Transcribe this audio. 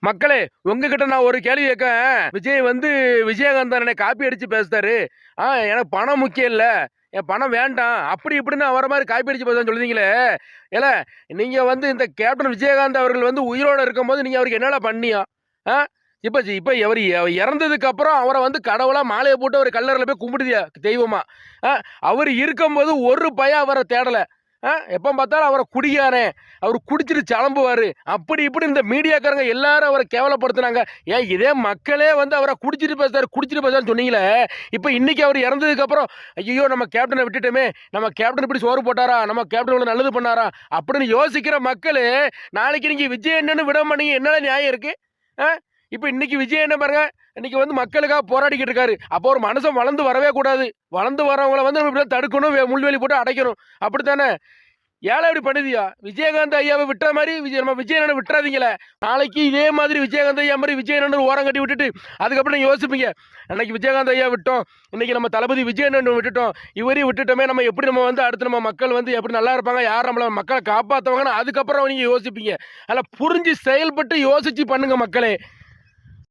மக்களே உங்ககிட்ட நான் ஒரு கேள்வி கேட்க விஜய் வந்து விஜயகாந்த் காப்பி அடிச்சு பேசுறாரு. ஆ எனக்கு பணம் முக்கியம் இல்ல. என் பணம் வேண்டாம். அப்படி இப்படின்னு அவரை மாதிரி காப்பி அடிச்சு பேசுன்னு சொல்லுவீங்களே ஏல நீங்க வந்து இந்த கேப்டன் விஜயகாந்த் அவர்கள் வந்து உயிரோட இருக்கும்போது நீங்க அவருக்கு என்னடா பண்ணியா? ஆ ஜி இப்போ அவர் இறந்ததுக்கு அப்புறம் அவரை வந்து கடவுளாக மாலையை போட்டு ஒரு கல்லறையில் போய் கும்பிடுதியா தெய்வமா? ஆ அவர் இருக்கும்போது ஒரு பையன் அவரை தேடலை. எப்போ பார்த்தாலும் அவரை குடியாரே அவர் குடிச்சிட்டு கிளம்புவாரு அப்படி இப்படி இந்த மீடியாக்காரங்க எல்லாரும் அவரை கேவலப்படுத்துனாங்க. ஏன் இதே மக்களே வந்து அவரை குடிச்சிட்டு பேசுறாரு குடிச்சிட்டு பேசுறாரு சொன்னீங்களே. இப்போ இன்றைக்கி அவர் இறந்ததுக்கப்புறம் ஐயோ நம்ம கேப்டனை விட்டுட்டோமே. நம்ம கேப்டன் இப்படி சோறு போட்டாரா? நம்ம கேப்டன் இவ்வளோ நல்லது பண்ணாரா? அப்படின்னு யோசிக்கிற மக்கள் நாளைக்கு நீங்கள் விஜய் என்னன்னு விட மாட்டீங்க. என்னடா நியாயம் இருக்குது ஆ? இப்போ இன்னைக்கு விஜய் என்ன பாருங்க இன்னைக்கு வந்து மக்களுக்காக போராடிக்கிட்டு இருக்காரு. அப்போ ஒரு மனுஷன் வளர்ந்து வரவே கூடாது. வளர்ந்து வரவங்களை வந்து நம்ம இப்படி தடுக்கணும் வே- முள்வேலி போட்டு அடைக்கணும். அப்படி தானே ஏழை இப்படி பண்ணுதியா விஜயகாந்த் ஐயாவை விட்டுற மாதிரி விஜய் நம்ம விஜயனனை விட்டுறாதீங்களே. நாளைக்கு இதே மாதிரி விஜயகாந்த் ஐயா மாதிரி விஜயனன் ஓரம் கட்டி விட்டுட்டு அதுக்கப்புறம் நீங்கள் யோசிப்பீங்க அன்னைக்கு விஜயகாந்த் ஐயா விட்டோம். இன்னைக்கு நம்ம தளபதி விஜயனன் விட்டுட்டோம். இவரையும் விட்டுட்டோமே நம்ம எப்படி நம்ம வந்து அடுத்து நம்ம மக்கள் வந்து எப்படி நல்லா இருப்பாங்க யார் நம்மள மக்களை காப்பாற்றுவாங்கன்னு அதுக்கப்புறம் நீங்கள் யோசிப்பீங்க. அதில் புரிஞ்சு செயல்பட்டு யோசித்து பண்ணுங்கள் மக்களே.